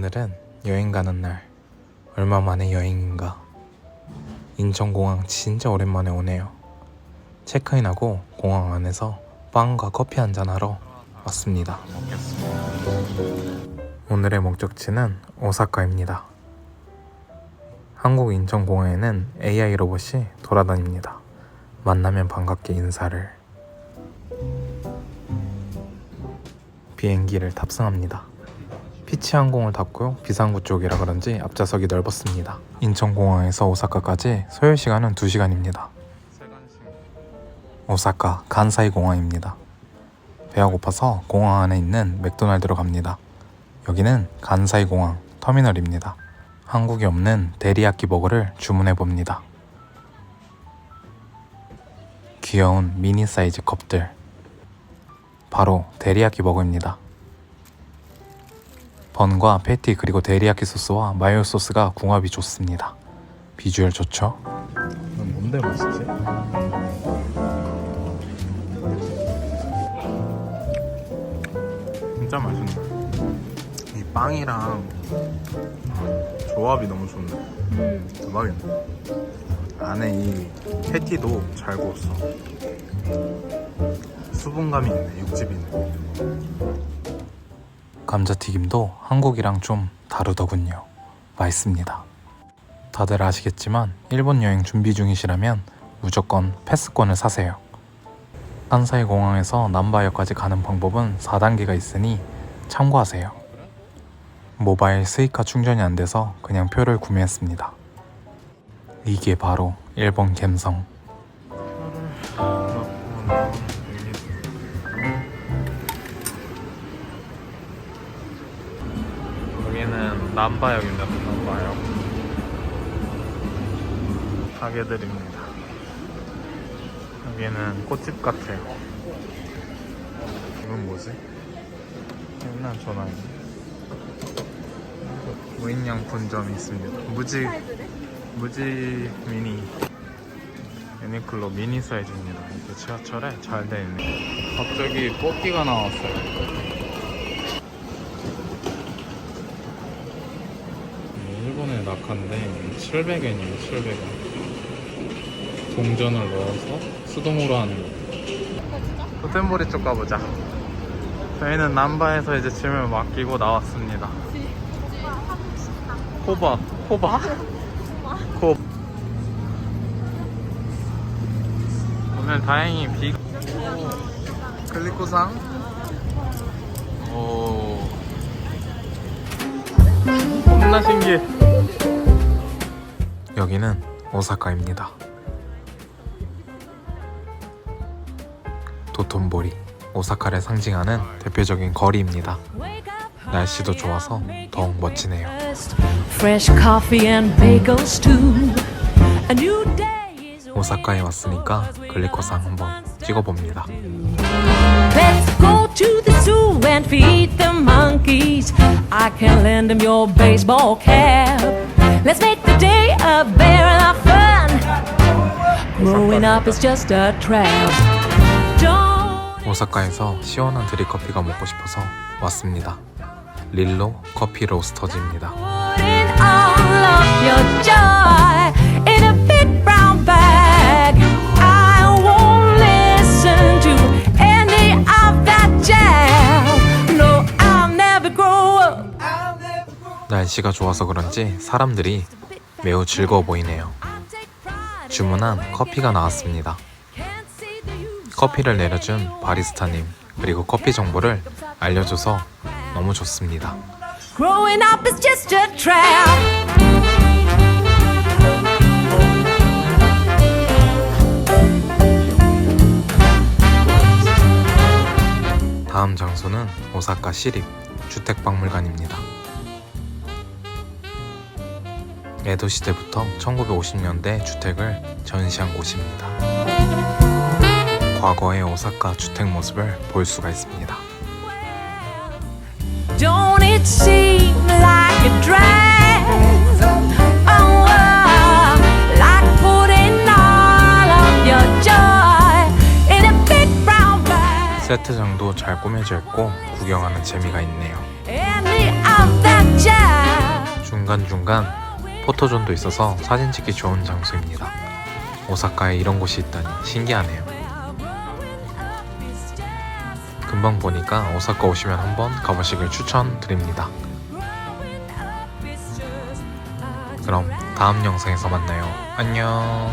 오늘은 여행 가는 날. 얼마 만에 여행인가. 인천공항 진짜 오랜만에 오네요. 체크인하고 공항 안에서 빵과 커피 한잔 하러 왔습니다. 오늘의 목적지는 오사카입니다. 한국 인천공항에는 AI 로봇이 돌아다닙니다. 만나면 반갑게 인사를. 비행기를 탑승합니다. 피치 항공을 탔고요. 비상구 쪽이라 그런지 앞좌석이 넓었습니다. 인천공항에서 오사카까지 소요 시간은 2시간입니다. 오사카 간사이 공항입니다. 배가 고파서 공항 안에 있는 맥도날드로 갑니다. 여기는 간사이 공항 터미널입니다. 한국에 없는 데리야끼 버거를 주문해 봅니다. 귀여운 미니 사이즈 컵들. 바로 데리야끼 버거입니다. 번과 패티 그리고 데리야끼 소스와 마요 소스가 궁합이 좋습니다. 비주얼 좋죠? 뭔데 맛있지? 진짜 맛있네. 이 빵이랑 조합이 너무 좋네. 대박이네. 안에 이 패티도 잘 구웠어. 수분감이 있네, 육즙이네. 감자튀김도 한국이랑 좀 다르더군요. 맛있습니다. 다들 아시겠지만 일본 여행 준비 중이시라면 무조건 패스권을 사세요.関西 공항에서 남바역까지 가는 방법은 4단계가 있으니 참고하세요. 모바일 스이카 충전이 안 돼서 그냥 표를 구매했습니다. 이게 바로 일본 갬성. 남바역입니다. 남바역. 가게들입니다. 여기는 꽃집 같아요. 이건 뭐지? 옛날 전화기. 무인양품점이 있습니다. 무지 무지 미니 유니클로 미니 사이즈입니다. 이게 지하철에 잘돼 있네. 갑자기 뽑기가 나왔어요. 낙하인데 700엔이에요 700엔. 동전을 넣어서 수동으로 하는 거. 토템보리 쪽 가보자. 저희는 남바에서 이제 짐을 맡기고 나왔습니다. 코바 코바? 코 오늘 다행히 비가 클리코상? 오. 겁나 신기해. 여기는 오사카입니다. 도톤보리, 오사카를 상징하는 대표적인 거리입니다. 날씨도 좋아서 더욱 멋지네요. 오사카에 왔으니까 글리코상 한번 찍어봅니다. Let's go to the zoo and feed the monkeys. I can lend them your baseball cap. Growing up is just a trap. Don't 오사카에서 시원한 드립커피가 먹고 싶어서 왔습니다. 릴로 커피 로스터즈입니다. put in all of your joy in a big brown bag. I won't listen to any of that jazz. No, I'll never grow up. 날씨가 좋아서 그런지 사람들이 매우 즐거워 보이네요. 주문한 커피가 나왔습니다. 커피를 내려준 바리스타님 그리고 커피 정보를 알려줘서 너무 좋습니다. Growing up is just a trap. 다음 장소는 오사카 시립 주택박물관입니다. 에도 시대부터 1950년대 주택을 전시한 곳입니다. 과거의 오사카 주택 모습을 볼 수가 있습니다. Oh, uh. 세트장도 잘 꾸며져 있고 구경하는 재미가 있네요. 중간중간 포토존도 있어서 사진 찍기 좋은 장소입니다. 오사카에 이런 곳이 있다니 신기하네요. 금방 보니까 오사카 오시면 한번 가보시길 추천드립니다. 그럼 다음 영상에서 만나요. 안녕.